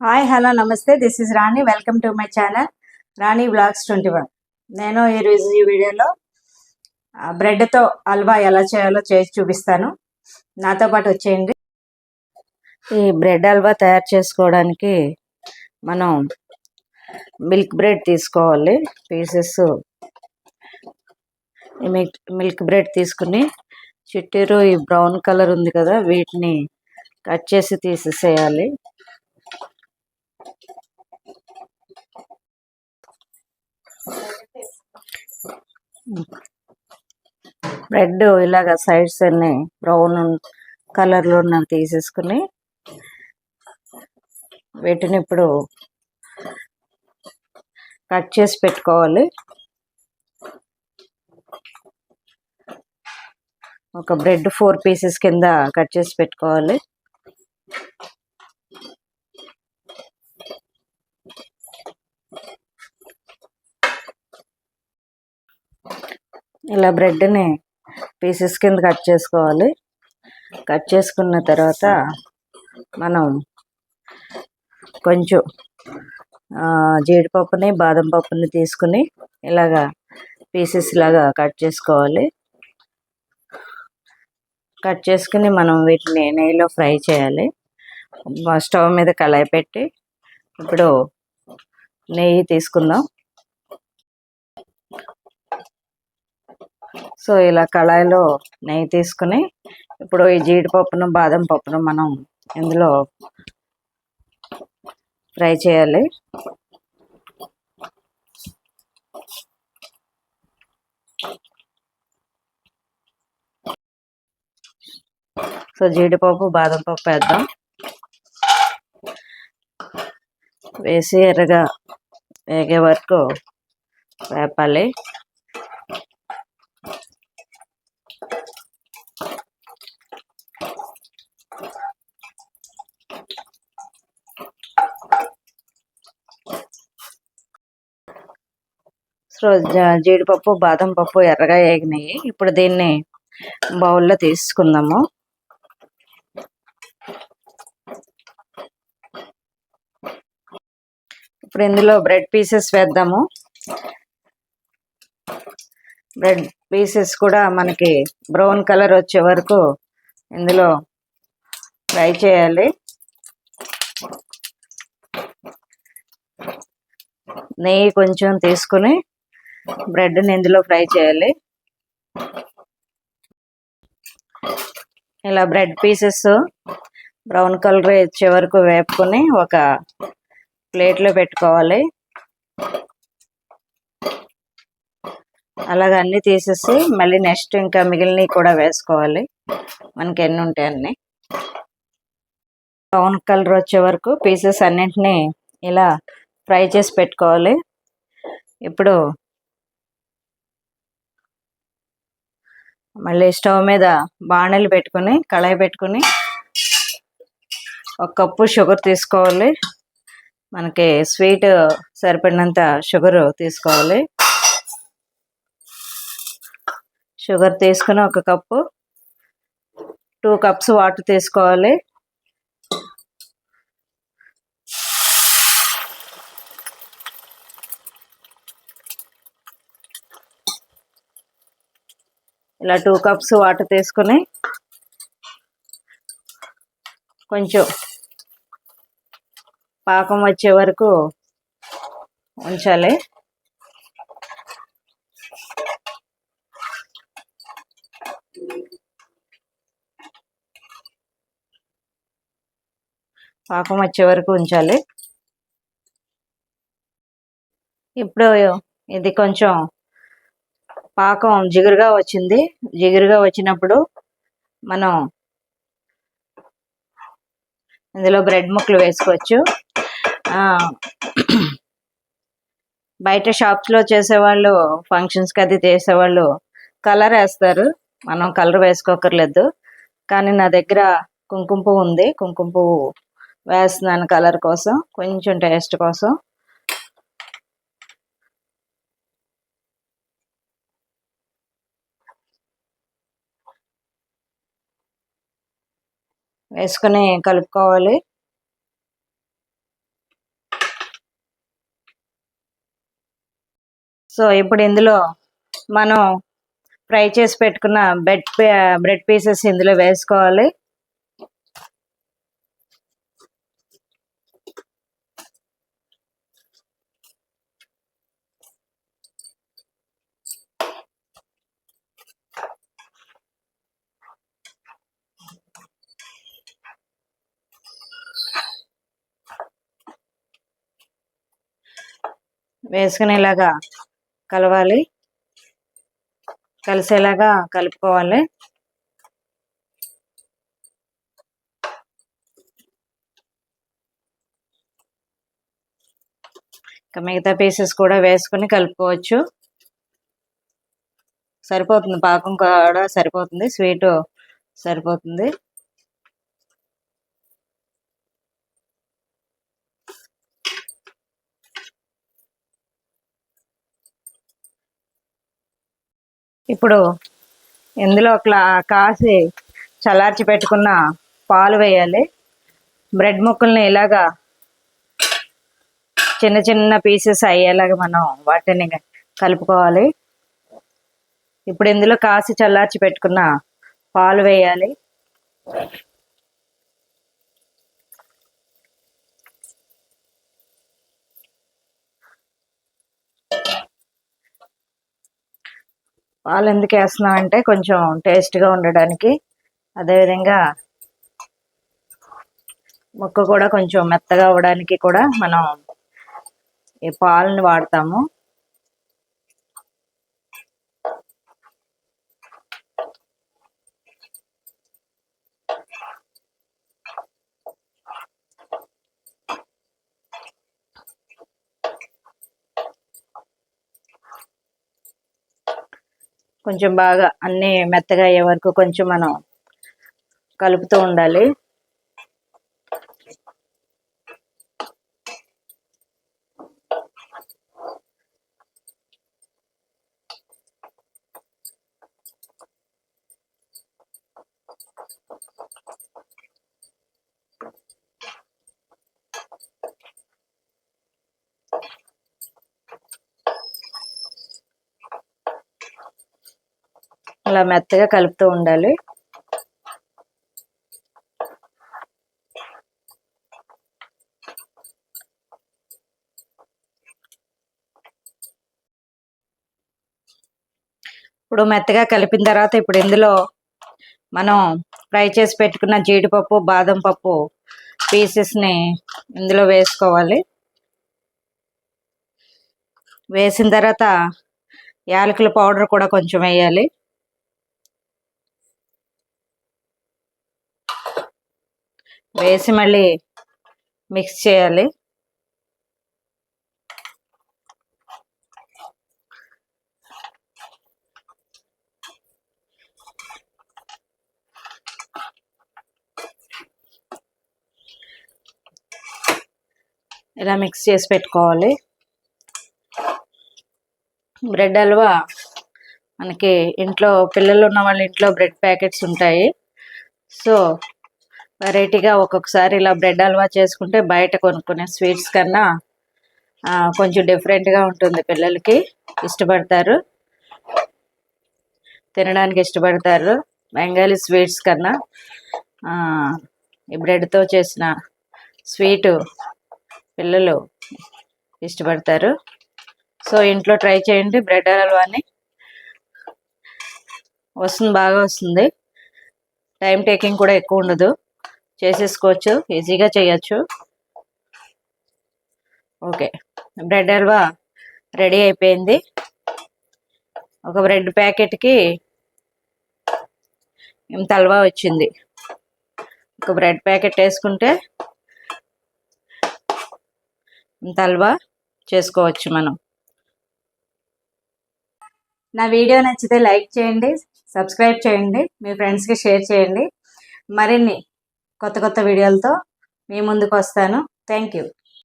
Hi hello నమస్తే. This is Rani welcome to my channel Rani blogs twenty one నేను ఈరోజు ఈ వీడియోలో ఆ, బ్రెడ్తో హల్వా ఎలా చేయాలో చేసి చూపిస్తాను. నాతో పాటు వచ్చేయండి. ఈ బ్రెడ్ హల్వా తయారు చేసుకోవడానికి మనం మిల్క్ బ్రెడ్ తీసుకోవాలి. పీసెస్ ఈ మిల్క్ మిల్క్ బ్రెడ్ తీసుకుని చిట్టూరు ఈ బ్రౌన్ కలర్ ఉంది కదా వీటిని కట్ చేసి తీసేసేయాలి. బ్రెడ్ ఇలాగ సైడ్స్ అన్ని బ్రౌన్ కలర్లో ఉన్నవి తీసేసుకుని వీటిని ఇప్పుడు కట్ చేసి పెట్టుకోవాలి. ఒక బ్రెడ్ ఫోర్ పీసెస్ కింద కట్ చేసి పెట్టుకోవాలి. ఇలా బ్రెడ్ని పీసెస్ కింద కట్ చేసుకోవాలి. కట్ చేసుకున్న తర్వాత మనం కొంచెం జీడిపప్పుని బాదం పప్పుని తీసుకుని ఇలాగా పీసెస్ లాగా కట్ చేసుకోవాలి. కట్ చేసుకుని మనం వీటిని నెయ్యిలో ఫ్రై చేయాలి. స్టవ్ మీద కళాయి పెట్టి ఇప్పుడు నెయ్యి తీసుకుందాం. సో ఇలా కళాయిలో నెయ్యి తీసుకుని ఇప్పుడు ఈ జీడిపప్పును బాదం పప్పును మనం ఇందులో ఫ్రై చేయాలి. సో జీడిపప్పు బాదం పప్పు వేద్దాం. వేసి ఎర్రగా వేగే వరకు వేపాలి. సో జీడిపప్పు బాదం పప్పు ఎర్రగా వేగినాయి ఇప్పుడు దీన్ని బౌల్లో తీసుకుందాము. ఇప్పుడు ఇందులో బ్రెడ్ పీసెస్ వేద్దాము. బ్రెడ్ పీసెస్ కూడా మనకి బ్రౌన్ కలర్ వచ్చే వరకు ఇందులో ఫ్రై చేయాలి. నెయ్యి కొంచెం తీసుకుని బ్రెడ్ని ఇందులో ఫ్రై చేయాలి. ఇలా బ్రెడ్ పీసెస్ బ్రౌన్ కలర్ వచ్చే వరకు వేపుకొని ఒక ప్లేట్లో పెట్టుకోవాలి. అలాగ అన్నీ తీసేసి మళ్ళీ నెక్స్ట్ ఇంకా మిగిలినవి కూడా వేసుకోవాలి. మనకి ఎన్ని ఉంటాయి అన్ని. బ్రౌన్ కలర్ వచ్చే వరకు పీసెస్ అన్నింటినీ ఇలా ఫ్రై చేసి పెట్టుకోవాలి. ఇప్పుడు మళ్ళీ స్టవ్ మీద బాణలు పెట్టుకుని కళాయి పెట్టుకుని ఒక కప్పు షుగర్ తీసుకోవాలి. మనకి స్వీట్ సరిపడినంత షుగర్ తీసుకోవాలి. షుగర్ తీసుకుని ఒక కప్పు టూ కప్స్ వాటర్ తీసుకోవాలి. ఇలా టూ కప్స్ వాటర్ తీసుకుని కొంచెం పాకం వచ్చే వరకు ఉంచాలి. పాకం వచ్చే వరకు ఉంచాలి. ఇప్పుడు ఇది కొంచెం పాకం జిగురుగా వచ్చింది. జిగురుగా వచ్చినప్పుడు మనం ఇందులో బ్రెడ్ ముక్కలు వేసుకోవచ్చు. ఆ, బయట షాప్స్లో చేసేవాళ్ళు ఫంక్షన్స్కి అది చేసేవాళ్ళు కలర్ వేస్తారు. మనం కలర్ వేసుకోకర్లేదు. కానీ నా దగ్గర కుంకుమ పువ్వు ఉంది. కుంకుమ పువ్వు వేస్తున్నాను కలర్ కోసం. కొంచెం టేస్ట్ కోసం. వేసుకుని కలుపుకోవాలి. సో ఇప్పుడు ఇందులో మనం ఫ్రై చేసి పెట్టుకున్న బ్రెడ్ బ్రెడ్ పీసెస్ ఇందులో వేసుకోవాలి. వేసుకునేలాగా కలవాలి. కలిసేలాగా కలుపుకోవాలి. ఇంకా మిగతా పీసెస్ కూడా వేసుకుని కలుపుకోవచ్చు. సరిపోతుంది. పాకం కూడా సరిపోతుంది. స్వీట్ సరిపోతుంది. ఇప్పుడు ఇందులో క్లా కాసి చల్లార్చి పెట్టుకున్న పాలు వేయాలి. బ్రెడ్ ముక్కల్ని ఇలాగా చిన్న చిన్న పీసెస్ అయ్యేలాగా మనం వాటిని కలుపుకోవాలి. ఇప్పుడు ఇందులో కాసి చల్లార్చి పెట్టుకున్న పాలు వేయాలి. పాలు ఎందుకు వేస్తున్నాం అంటే కొంచెం టేస్ట్గా ఉండడానికి. అదేవిధంగా ముక్క కూడా కొంచెం మెత్తగా అవ్వడానికి కూడా మనం ఈ పాలని వాడతాము. కొంచెం బాగా అన్నీ మెత్తగా అయ్యే వరకు కొంచెం మనం కలుపుతూ ఉండాలి. అలా మెత్తగా కలుపుతూ ఉండాలి. ఇప్పుడు మెత్తగా కలిపిన తర్వాత ఇప్పుడు ఇందులో మనం ఫ్రై చేసి పెట్టుకున్న జీడిపప్పు బాదం పప్పు పీసెస్ని ఇందులో వేసుకోవాలి. వేసిన తర్వాత యాలకుల పౌడర్ కూడా కొంచెం వేయాలి. వేసి మళ్ళీ మిక్స్ చేయాలి. ఇలా మిక్స్ చేసి పెట్టుకోవాలి. బ్రెడ్ హల్వా మనకి ఇంట్లో పిల్లలు ఉన్న వాళ్ళ ఇంట్లో బ్రెడ్ ప్యాకెట్స్ ఉంటాయి. సో వెరైటీగా ఒక్కొక్కసారి ఇలా బ్రెడ్ హల్వా చేసుకుంటే బయట కొనుక్కునే స్వీట్స్ కన్నా కొంచెం డిఫరెంట్గా ఉంటుంది పిల్లలకి. ఇష్టపడతారు. తినడానికి ఇష్టపడతారు. బెంగాలీ స్వీట్స్ కన్నా ఈ బ్రెడ్తో చేసిన స్వీటు పిల్లలు ఇష్టపడతారు. సో ఇంట్లో ట్రై చేయండి బ్రెడ్ హల్వాని. వస్తుంది బాగా వస్తుంది. టైం టేకింగ్ కూడా ఎక్కువ ఉండదు. చేసేసుకోవచ్చు. ఈజీగా చేయొచ్చు. ఓకే. బ్రెడ్ హల్వా రెడీ అయిపోయింది. ఒక బ్రెడ్ ప్యాకెట్కి ఇంత హల్వా వచ్చింది. ఒక బ్రెడ్ ప్యాకెట్ వేసుకుంటే ఇంత హల్వా చేసుకోవచ్చు మనం. నా వీడియో నచ్చితే లైక్ చేయండి సబ్స్క్రైబ్ చేయండి మీ ఫ్రెండ్స్కి షేర్ చేయండి. మరిన్ని కొత్త కొత్త వీడియోలతో మీ ముందుకు వస్తాను. Thank you